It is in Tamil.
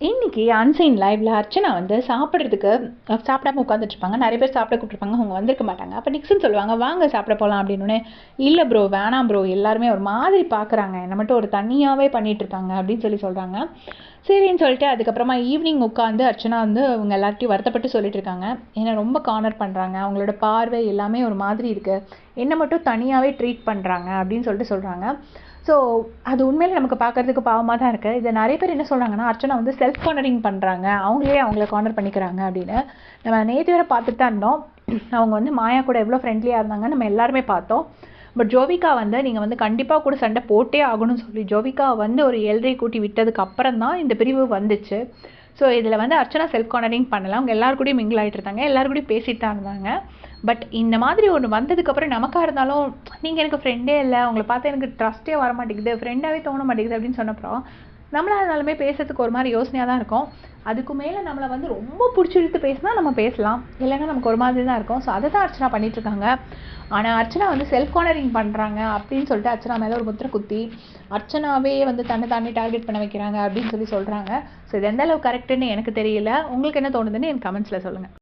இன்னைக்கு அன்சைன் லைவில் அர்ச்சனா வந்து சாப்பிட்றதுக்கு சாப்பிடாம உட்காந்துட்ருப்பாங்க நிறைய பேர் சாப்பிட கூப்பிட்ருப்பாங்க. அவங்க வந்திருக்க மாட்டாங்க. அப்போ நிக்சன் சொல்லுவாங்க வாங்க சாப்பிட போகலாம் அப்படின்னு இல்லை ப்ரோ வேணாம் ப்ரோ எல்லாருமே ஒரு மாதிரி பார்க்குறாங்க. என்னை மட்டும் ஒரு தனியாகவே பண்ணிகிட்ருக்காங்க இருக்காங்க அப்படின்னு சொல்லி சொல்கிறாங்க சரின்னு சொல்லிட்டு அதுக்கப்புறமா ஈவினிங் உட்காந்து அர்ச்சனா வந்து அவங்க எல்லார்ட்டையும் வருத்தப்பட்டு சொல்லிட்டு இருக்காங்க ஏன்னா ரொம்ப கார்னர் பண்ணுறாங்க அவங்களோட பார்வை எல்லாமே ஒரு மாதிரி இருக்குது என்னை மட்டும் தனியாகவே ட்ரீட் பண்ணுறாங்க அப்படின்னு சொல்லிட்டு சொல்கிறாங்க ஸோ அது உண்மையிலே நமக்கு பார்க்கறதுக்கு பாவமாக தான் இருக்குது இதை நிறைய பேர் என்ன சொல்கிறாங்கன்னா அர்ச்சனா வந்து செல்ஃப் கார்னரிங் பண்ணுறாங்க அவங்களே அவங்கள கார்னர் பண்ணிக்கிறாங்க அப்படின்னு. நம்ம நேற்று வரை பார்த்துட்டு தான் இருந்தோம். அவங்க வந்து மாயா கூட எவ்வளோ ஃப்ரெண்ட்லியாக இருந்தாங்க நம்ம எல்லாருமே பார்த்தோம். பட் ஜோவிகா வந்து நீங்கள் வந்து கண்டிப்பாக கூட சண்டை போட்டே ஆகணும்னு சொல்லி ஜோவிகா வந்து ஒரு எல்ரை கூட்டி விட்டதுக்கு அப்புறம் தான் இந்த பிரிவு வந்துச்சு. ஸோ இதில் வந்து அர்ச்சனா செல்ஃப் கார்னரிங் பண்ணலாம் அவங்க எல்லாரு மிங்கிள் ஆகிட்டு இருந்தாங்க. எல்லாரு கூடயும் பேசிட்டு தான் இருந்தாங்க. பட் இந்த மாதிரி ஒன்று வந்ததுக்கப்புறம் நமக்காக இருந்தாலும் நீங்கள் எனக்கு ஃப்ரெண்டே இல்லை உங்களை பார்த்தா எனக்கு ட்ரஸ்ட்டே வர மாட்டேங்குது ஃப்ரெண்டாகவே தோண மாட்டேங்குது அப்படின்னு சொன்னப்புறம் நம்மளாக இருந்தாலுமே பேசுறதுக்கு ஒரு மாதிரி யோசனையாக தான் இருக்கும். அதுக்கு மேலே நம்மளை வந்து ரொம்ப பிடிச்சி இழுத்து பேசினா நம்ம பேசலாம். இல்லைன்னா நமக்கு ஒரு மாதிரி தான் இருக்கும். ஸோ அதை தான் அர்ச்சனா பண்ணிகிட்ருக்காங்க ஆனால் அர்ச்சனா வந்து செல்ஃப் கார்னரிங் பண்ணுறாங்க அப்படின்னு சொல்லிட்டு அர்ச்சனா மேலே ஒரு முத்திரை குத்தி அர்ச்சனாவே வந்து தன்னை தாண்டி டார்கெட் பண்ண வைக்கிறாங்க அப்படின்னு சொல்லி சொல்கிறாங்க ஸோ இது எந்த அளவு கரெக்டுன்னு எனக்கு தெரியல. உங்களுக்கு என்ன தோணுதுன்னு எனக்கு கமெண்ட்ஸில் சொல்லுங்கள்